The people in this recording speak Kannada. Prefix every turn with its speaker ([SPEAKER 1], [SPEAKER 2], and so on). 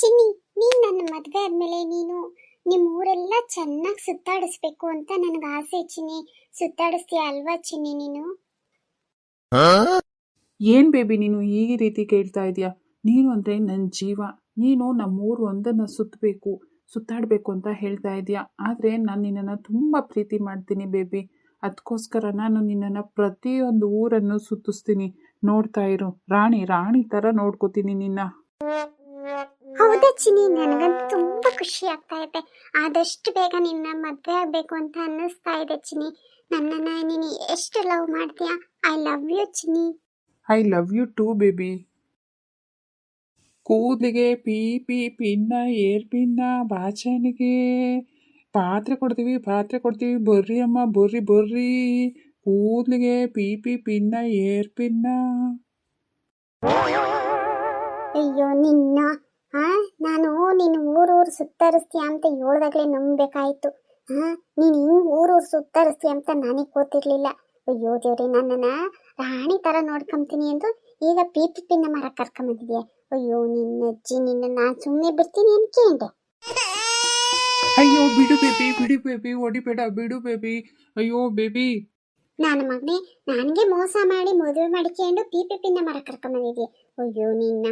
[SPEAKER 1] ಚಿನ್ನಿ ನೀನ್ ನನ್ನ ಮದ್ವೆ ಆದ್ಮೇಲೆ ನೀನು ನಿಮ್ ಊರೆಲ್ಲ ಚೆನ್ನಾಗಿ ಸುತ್ತಾಡಿಸ್ಬೇಕು ಅಂತ ನನಗೆ ಆಸೆ ಚಿನ್ನಿ. ಸುತ್ತಾಡಿಸ್ತೀಯ ಅಲ್ವಾ ಚಿನ್ನಿ ನೀನು?
[SPEAKER 2] ಏನು ಬೇಬಿ ನೀನು ಈ ರೀತಿ ಕೇಳ್ತಾ ಇದೀಯಾ? ನೀನು ಅಂದ್ರೆ ನನ್ನ ಜೀವ. ನೀನು ನಮ್ಮೂರು ಒಂದನ್ನು ಸುತ್ತಬೇಕು ಸುತ್ತಾಡಬೇಕು ಅಂತ ಹೇಳ್ತಾ ಇದೀಯಾ? ಆದರೆ ನಾನು ನಿನ್ನನ್ನು ತುಂಬ ಪ್ರೀತಿ ಮಾಡ್ತೀನಿ ಬೇಬಿ. ಅದಕ್ಕೋಸ್ಕರ ನಾನು ನಿನ್ನನ್ನು ಪ್ರತಿಯೊಂದು ಊರನ್ನು ಸುತ್ತಿಸ್ತೀನಿ. ನೋಡ್ತಾ ಇರು. ರಾಣಿ ರಾಣಿ ಥರ ನೋಡ್ಕೋತೀನಿ ನಿನ್ನ.
[SPEAKER 1] ಹೌದಾ ಚಿನಿ ನನಗಂತೂ ತುಂಬಾ ಖುಷಿ ಆಗ್ತಾ ಇದೆ. ಆದಷ್ಟು ಬೇಗ ನಿನ್ನ ಮದ್ವೆ ಆಗ್ಬೇಕು ಅಂತ ಅನ್ನಿಸ್ತಾ ಇದೆ ಚಿನಿ ನನ್ನನ್ನ ನೀನು ಎಷ್ಟು ಲವ್ ಮಾಡ್ತೀಯಾ? I love you Chini
[SPEAKER 2] I love you too baby ಕೂದಲಿಗೆ ಪಿ ಪಿ ಪಿನ್ನ ಏರ್ ಪಿನ್ನ ಬಾಚಣಿಗೆ. ಪಾತ್ರೆ ಕೊಡ್ತೀವಿ ಪಾತ್ರೆ ಕೊಡ್ತೀವಿ. ಬರ್ರಿ ಅಮ್ಮ ಬರ್ರಿ ಬರ್ರಿ. ಕೂದಲಿಗೆ ಪಿ ಪಿ ಪಿನ್ನ ಏರ್ ಪಿನ್ನ.
[SPEAKER 1] ಅಯ್ಯೋ ನಿನ್ನ ಹಾ ನಾನು ನೀನು ಊರೂರು ಸುತ್ತರಿಸ್ತೀಯ ಅಂತ ಹೇಳ್ದಾಗ್ಲೇ ನಂಬೇಕಾಯ್ತು ಹಾ ನೀನು ಹಿಂಗ್ ಊರೂರು ಸುತ್ತರಿಸ್ತೀಯ ಅಂತ ನನಗೆ ಗೊತ್ತಿರಲಿಲ್ಲ. ಅಯ್ಯೋ ದೇವ್ರಿ ನನ್ನನ್ನು ರಾಣಿ ತರ ನೋಡ್ಕೊಂತೀನಿ ಎಂದು ಈಗ ಪಿ ಪಿ ಪಿನ್ನ ಮರ ಕರ್ಕೊಂಬಂದಿದ್ಯಾ? ಅಯ್ಯೋ ನಿನ್ನ ಅಜ್ಜಿ ನಿನ್ನ ನಾನು ಸುಮ್ಮನೆ ಬಿಡ್ತೀನಿ ಅನ್ಕೊಂಡೆ
[SPEAKER 2] ಅಯ್ಯೋ ಬಿಡು ಬೇಬಿ ಬಿಡು ಬೇಬಿ ಹೊಡಿಬೇಡ ಬಿಡು ಬೇಬಿ. ಅಯ್ಯೋ ಬೇಬಿ.
[SPEAKER 1] ನಾನು ಮಗನೇ ನನಗೆ ಮೋಸ ಮಾಡಿ ಮದುವೆ ಮಾಡಿಕೊಂಡು ಪಿ ಪಿ ಪಿನ್ನ ಮರ ಕರ್ಕೊಂಬಂದಿದ್ಯಾ? ಅಯ್ಯೋ ನಿನ್ನ